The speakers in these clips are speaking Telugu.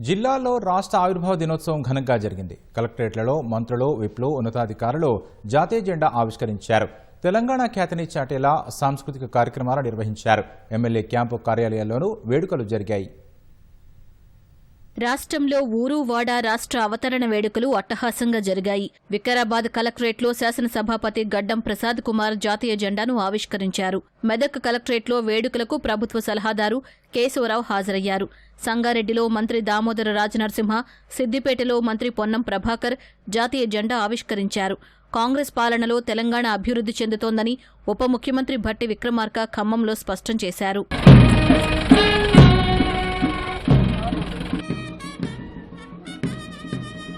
జిల్లాలో రాష్ట్ర ఆవిర్భావ దినోత్సవం ఘనంగా జరిగింది. కలెక్టరేట్లలో మంత్రులు విప్లు ఉన్నతాధికారులు జాతీయ జెండా ఆవిష్కరించారు. తెలంగాణ ఖ్యాతిని చాటేలా సాంస్కృతిక కార్యక్రమాలు నిర్వహించారు. ఎమ్మెల్యే క్యాంపు కార్యాలయాల్లోనూ వేడుకలు జరిగాయి. రాష్ట్రంలో ఊరు వాడ రాష్ట్ర అవతరణ వేడుకలు అట్టహాసంగా జరిగాయి. వికారాబాద్ కలెక్టరేట్లో శాసనసభాపతి గడ్డం ప్రసాద్ కుమార్ జాతీయ జెండాను ఆవిష్కరించారు. మెదక్ కలెక్టరేట్లో వేడుకలకు ప్రభుత్వ సలహాదారు కేశవరావు హాజరయ్యారు. సంగారెడ్డిలో మంత్రి దామోదర రాజనరసింహ సిద్దిపేటలో మంత్రి పొన్నం ప్రభాకర్ జాతీయ జెండా ఆవిష్కరించారు. కాంగ్రెస్ పాలనలో తెలంగాణ అభివృద్ధి చెందుతోందని ఉప ముఖ్యమంత్రి భట్టి విక్రమార్క ఖమ్మంలో స్పష్టం చేశారు.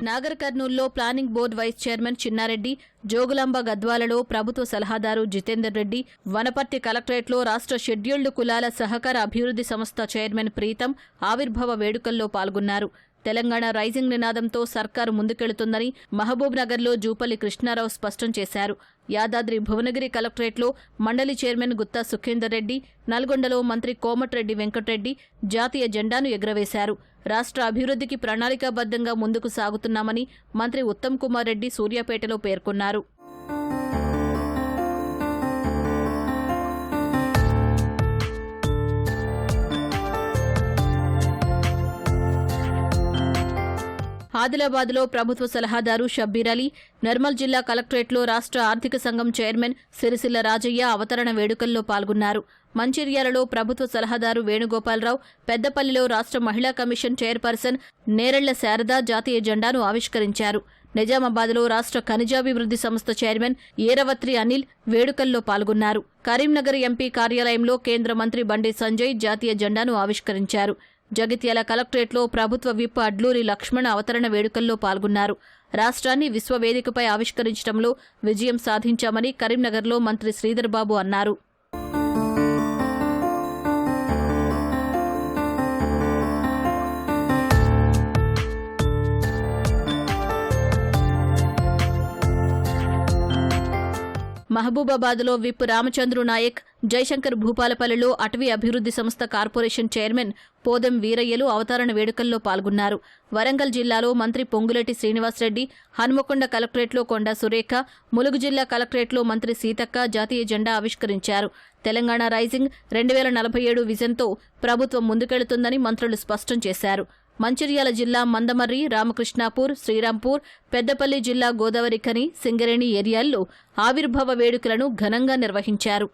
నాగర్ కర్నూల్లో planning board vice chairman Chinnareddy Jogulamba గద్వాలలో ప్రభుత్వ సలహాదారు జితేందర్ రెడ్డి వనపర్తి కలెక్టరేట్లో రాష్ట్ర షెడ్యూల్డ్ కులాల సహకార అభివృద్ధి సంస్థ చైర్మన్ ప్రీతం ఆవిర్భావ వేడుకల్లో పాల్గొన్నారు. తెలంగాణ రైజింగ్ నినాదంతో సర్కారు ముందుకెళుతుందని మహబూబ్ నగర్లో జూపల్లి కృష్ణారావు స్పష్టం చేశారు. యాదాద్రి భువనగిరి కలెక్టరేట్లో మండలి చైర్మన్ గుత్తా సుఖేందర్ రెడ్డి నల్గొండలో మంత్రి కోమటిరెడ్డి వెంకటరెడ్డి జాతీయ జెండాను ఎగురవేశారు. రాష్ట్ర అభివృద్ధికి ప్రణాళికాబద్ధంగా ముందుకు సాగుతున్నామని మంత్రి ఉత్తమ్ కుమార్ రెడ్డి సూర్యాపేటలో పేర్కొన్నారు. ఆదిలాబాద్లో ప్రభుత్వ సలహాదారు షబ్బీర్ అలీ నిర్మల్ జిల్లా కలెక్టరేట్లో రాష్ట్ర ఆర్థిక సంఘం చైర్మన్ సిరిసిల్ల రాజయ్య అవతరణ వేడుకల్లో పాల్గొన్నారు. మంచిర్యాలలో ప్రభుత్వ సలహాదారు వేణుగోపాలరావు పెద్దపల్లిలో రాష్ట్ర మహిళా కమిషన్ చైర్పర్సన్ నేరెళ్ళ శారద జాతీయ జెండాను ఆవిష్కరించారు. నిజామాబాద్లో రాష్ట్ర ఖనిజాభివృద్ధి సంస్థ చైర్మన్ ఏరవత్రి అనిల్ వేడుకల్లో పాల్గొన్నారు. కరీంనగర్ ఎంపీ కార్యాలయంలో కేంద్ర మంత్రి బండి సంజయ్ జాతీయ జెండాను ఆవిష్కరించారు. జగిత్యాల కలెక్టరేట్లో ప్రభుత్వ విప్ అడ్లూరి లక్ష్మణ అవతరణ వేడుకల్లో పాల్గొన్నారు. రాష్ట్రాన్ని విశ్వవేదికపై ఆవిష్కరించడంలో విజయం సాధించామని కరీంనగర్లో మంత్రి శ్రీధర్బాబు అన్నారు. మహబూబాబాద్లో విప్ రామచంద్రు నాయక్ జయశంకర్ భూపాలపల్లిలో అటవీ అభివృద్ధి సంస్థ కార్పొరేషన్ చైర్మన్ పోదెం వీరయ్యలు అవతరణ వేడుకల్లో పాల్గొన్నారు. వరంగల్ జిల్లాలో మంత్రి పొంగులేటి శ్రీనివాసరెడ్డి హన్మకొండ కలెక్టరేట్లో కొండ సురేఖ ములుగు జిల్లా కలెక్టరేట్లో మంత్రి సీతక్క జాతీయ జెండా ఆవిష్కరించారు. తెలంగాణ రైజింగ్ రెండు వేల నలభై ఏడు విజన్తో ప్రభుత్వం ముందుకెళుతుందని మంత్రులు స్పష్టం చేశారు. మంచిర్యాల జిల్లా మందమర్రి రామకృష్ణాపూర్ శ్రీరాంపూర్ పెద్దపల్లి జిల్లా గోదావరి ఖని సింగరేణి ఏరియాల్లో ఆవిర్భావ వేడుకలను ఘనంగా నిర్వహించారు.